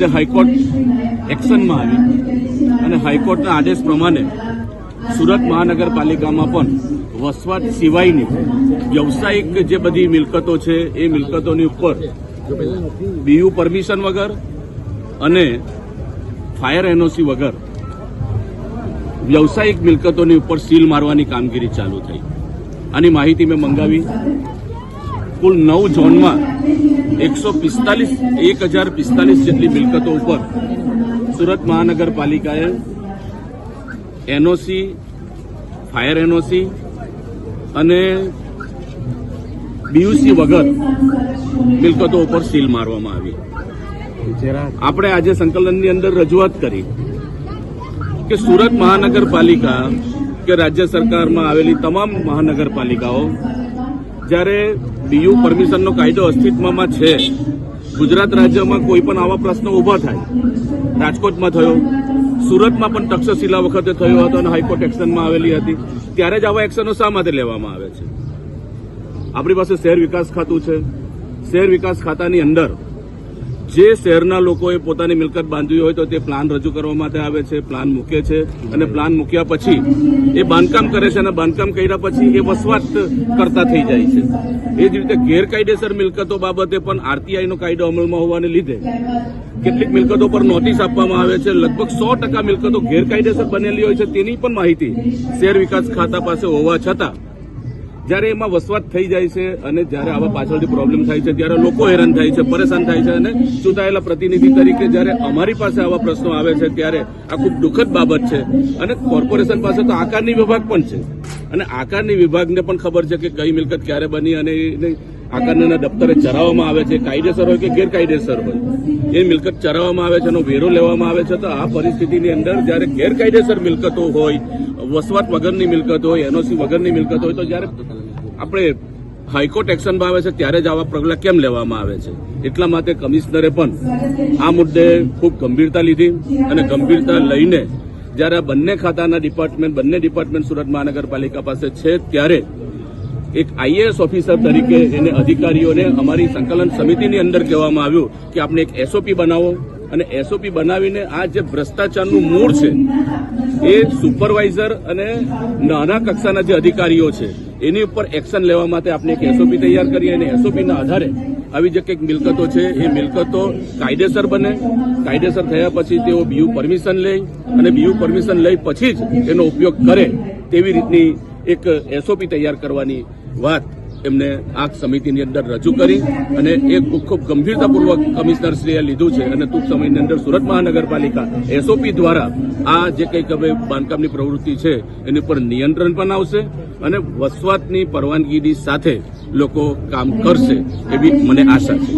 લીધે હાઈકોર્ટ એક્શનમાં આવી અને હાઈકોર્ટના આદેશ પ્રમાણે સુરત મહાનગરપાલિકામાં પણ વસવાટ સિવાયની વ્યવસાયિક જે બધી મિલકતો છે એ મિલકતોની ઉપર બીયુ પરમિશન વગર અને ફાયર એનઓસી વગર વ્યવસાયિક મિલકતોની ઉપર સીલ મારવાની કામગીરી ચાલુ થઈ. આની માહિતી મેં મંગાવી. કુલ નવ ઝોનમાં એકસો પિસ્તાલીસ, એક હજાર પિસ્તાલીસ જેટલી મિલકતો ઉપર સુરત મહાનગરપાલિકાએ એનઓસી, ફાયર એનઓસી અને બીયુસી વગર મિલકતો ઉપર સીલ મારવામાં આવી. આપણે આજે સંકલનની અંદર રજૂઆત કરી કે સુરત મહાનગરપાલિકા કે રાજ્ય સરકારમાં આવેલી તમામ મહાનગરપાલિકાઓ જ્યારે બીયુ પરમિશનનો કાયદો અસ્તિત્વમાં છે. ગુજરાત રાજ્યમાં કોઈ પણ આવા પ્રશ્નો ઊભા થાય. રાજકોટમાં થયો. સુરતમાં પણ તક્ષશિલા વખતે થયો હતો અને હાઈકોર્ટ એક્શનમાં આવેલી હતી. ત્યારે જ આવા એક્શનો શા માટે લેવામાં આવે છે? આપણી પાસે શહેર વિકાસ ખાતું છે. શહેર વિકાસ ખાતાની અંદર જે શહેરના લોકોએ પોતાની મિલકત બાંધવી હોય તો તે પ્લાન રજૂ કરવા માટે આવે છે, પ્લાન મૂકે છે અને પ્લાન મૂક્યા પછી એ બાંધકામ કરે છે અને બાંધકામ કર્યા પછી એ વસવાટ કરતા થઈ જાય છે. એ જ રીતે ગેરકાયદેસર મિલકતો બાબતે પણ આરટીઆઈનો કાયદો અમલમાં હોવાને લીધે કેટલીક મિલકતો પર નોટિસ આપવામાં આવે છે. લગભગ સો ટકા મિલકતો ગેરકાયદેસર બનેલી હોય છે તેની પણ માહિતી શહેર વિકાસ ખાતા પાસે હોવા છતાં જ્યારે એમાં વસવાટ થઈ જાય છે અને જ્યારે આવા પાછળથી પ્રોબ્લેમ થાય છે, ત્યારે લોકો હેરાન થાય છે, પરેશાન થાય છે અને ચૂંટાયેલા પ્રતિનિધિ તરીકે જ્યારે અમારી પાસે આવા પ્રશ્નો આવે છે, ત્યારે આ ખૂબ દુઃખદ બાબત છે. અને કોર્પોરેશન પાસે તો આકારની વિભાગ પણ છે. અને આકારની વિભાગને પણ ખબર છે કે કઈ મિલકત ક્યારે બની અને એને આકારના દફતરે ચરાવવામાં આવે છે, કાયદેસર હોય કે ગેરકાયદેસર હોય? એ મિલકત ચરાવવામાં આવે છે, એનો વેરો લેવામાં આવે છે, તો આ પરિસ્થિતિની અંદર જ્યારે ગેરકાયદેસર મિલકતો હોય, વસવાટ વગરની મિલકત હોય, એનઓસી વગરની મિલકત હોય, તો જ્યારે આપણે હાઈકોર્ટ એક્શનમાં આવે છે, ત્યારે જ આવા પગલાં કેમ લેવામાં આવે છે? એટલા માટે કમિશનરે પણ આ મુદ્દે ખૂબ ગંભીરતા લીધી અને ગંભીરતા લઈને જ્યારે આ બંને ખાતાના ડિપાર્ટમેન્ટ, બંને ડિપાર્ટમેન્ટ સુરત મહાનગરપાલિકા પાસે છે, ત્યારે એક આઈએએસ ઓફિસર તરીકે એને અધિકારીઓને અમારી સંકલન સમિતિની અંદર કહેવામાં આવ્યું કે આપણે એક એસઓપી બનાવો. અને એસઓપી બનાવીને આ જે ભ્રષ્ટાચારનું મૂળ છે, એ સુપરવાઇઝર અને નાના કક્ષાના જે અધિકારીઓ છે, એની ઉપર એક્શન લેવા માટે આપણે એક એસઓપી તૈયાર કરીએ અને એસઓપીના આધારે આવી જે કંઈક મિલકતો છે, એ મિલકતો કાયદેસર બને. કાયદેસર થયા પછી તેઓ બીયુ પરમિશન લે અને બીયુ પરમિશન લઈ પછી જ એનો ઉપયોગ કરે તેવી રીતની એક એસઓપી તૈયાર કરવાની વાત એમને આ સમિતિની અંદર રજૂ કરી અને એ ખૂબ ગંભીરતાપૂર્વક કમિશનરશ્રીએ લીધું છે અને ટૂંક સમયની અંદર સુરત મહાનગરપાલિકા એસઓપી દ્વારા આ જે કંઈક હવે બાંધકામની પ્રવૃત્તિ છે, એની પર નિયંત્રણ પણ આવશે અને વસવાટની પરવાનગીની સાથે લોકો કામ કરશે એવી મને આશા છે.